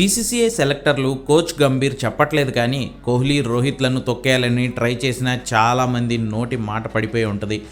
BCCI సెలెక్టర్లు coach Gambhir చెప్పట్లేదు కానీ Kohli రోహిత్లను తొక్కేయాలని try చేసిన చాలామంది నోటి మాట పడిపోయి ఉంటుంది.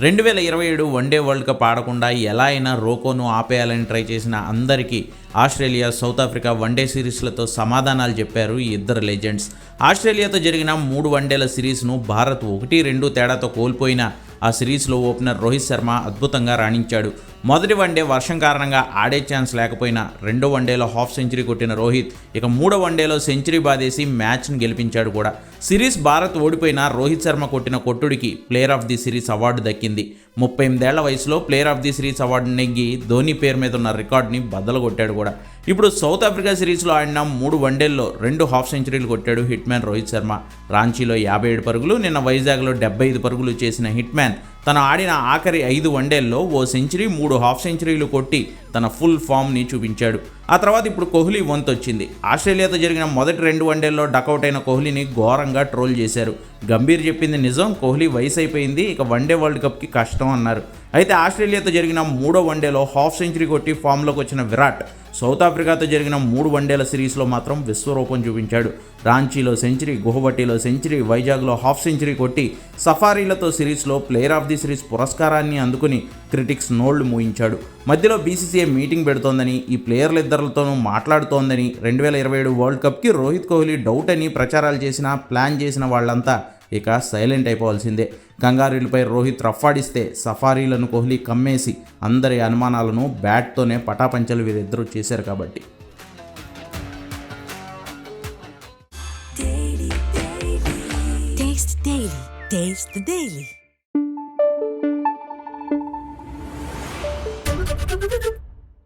రెండు వేల ఇరవై ఏడు వన్డే వరల్డ్ కప్ ఆడకుండా ఎలా అయినా రోకోను ఆపేయాలని ట్రై చేసిన అందరికీ Australia South Africa one day సిరీస్లతో సమాధానాలు చెప్పారు ఈ ఇద్దరు లెజెండ్స్. ఆస్ట్రేలియాతో జరిగిన మూడు వన్డేల సిరీస్ను భారత్ ఒకటి రెండు తేడాతో కోల్పోయిన ఆ సిరీస్లో ఓపెనర్ రోహిత్ శర్మ అద్భుతంగా రాణించాడు. మొదటి వన్డే వర్షం కారణంగా ఆడే ఛాన్స్ లేకపోయినా రెండో వన్డేలో హాఫ్ సెంచరీ కొట్టిన రోహిత్ ఇక మూడో వన్డేలో సెంచరీ బాదేసి మ్యాచ్ను గెలిపించాడు కూడా. సిరీస్ భారత్ ఓడిపోయినా రోహిత్ శర్మ కొట్టిన కొట్టుడికి player of the series award దక్కింది. ముప్పై ఎనిమిదేళ్ళ వయసులో player of the series award నెగ్గి ధోని పేరు మీద ఉన్న రికార్డుని బద్దలు కొట్టాడు కూడా. ఇప్పుడు సౌత్ ఆఫ్రికా సిరీస్లో ఆడిన మూడు వన్డేల్లో రెండు హాఫ్ సెంచరీలు కొట్టాడు హిట్ మ్యాన్ రోహిత్ శర్మ. రాంచీలో యాభై ఏడు పరుగులు నిన్న వైజాగ్లో డెబ్బై ఐదు పరుగులు చేసిన హిట్ మ్యాన్ తను ఆడిన ఆఖరి ఐదు వన్డేల్లో ఓ సెంచరీ మూడు హాఫ్ సెంచరీలు కొట్టి తన ఫుల్ ఫామ్ని చూపించాడు. ఆ తర్వాత ఇప్పుడు కోహ్లీ వంత్ వచ్చింది ఆస్ట్రేలియాతో జరిగిన మొదటి రెండు వన్డేల్లో డకౌట్ అయిన కోహ్లీని ఘోరంగా ట్రోల్ చేశారు. గంభీర్ చెప్పింది నిజం కోహ్లీ వయసు అయిపోయింది ఇక వన్డే వరల్డ్ కప్కి కష్టం అన్నారు. అయితే ఆస్ట్రేలియాతో జరిగిన మూడో వన్డేలో హాఫ్ సెంచరీ కొట్టి ఫామ్లోకి వచ్చిన విరాట్ సౌత్ ఆఫ్రికాతో జరిగిన మూడు వన్డేల సిరీస్లో మాత్రం విశ్వరూపం చూపించాడు. రాంచీలో సెంచరీ గుహవటిలో సెంచరీ వైజాగ్లో హాఫ్ సెంచరీ కొట్టి సఫారీలతో సిరీస్లో ప్లేయర్ ఆఫ్ ది సిరీస్ పురస్కారాన్ని అందుకుని క్రిటిక్స్ నోళ్ళు మూయించాడు. మధ్యలో బీసీసీఐ మీటింగ్ పెడుతోందని ఈ ప్లేయర్లిద్దరితోనూ మాట్లాడుతోందని రెండు వేల ఇరవై ఏడు వరల్డ్ కప్కి రోహిత్ కోహ్లీ డౌట్ అని ప్రచారాలు చేసిన ప్లాన్ చేసిన వాళ్ళంతా ఇక సైలెంట్ అయిపోవాల్సిందే. కంగారీలపై రోహిత్ రఫ్ఫాడిస్తే సఫారీలను కోహ్లీ కమ్మేసి అందరి అనుమానాలను బ్యాట్తోనే పటాపంచలు వీరిద్దరూ చేశారు కాబట్టి. Taste the Daily.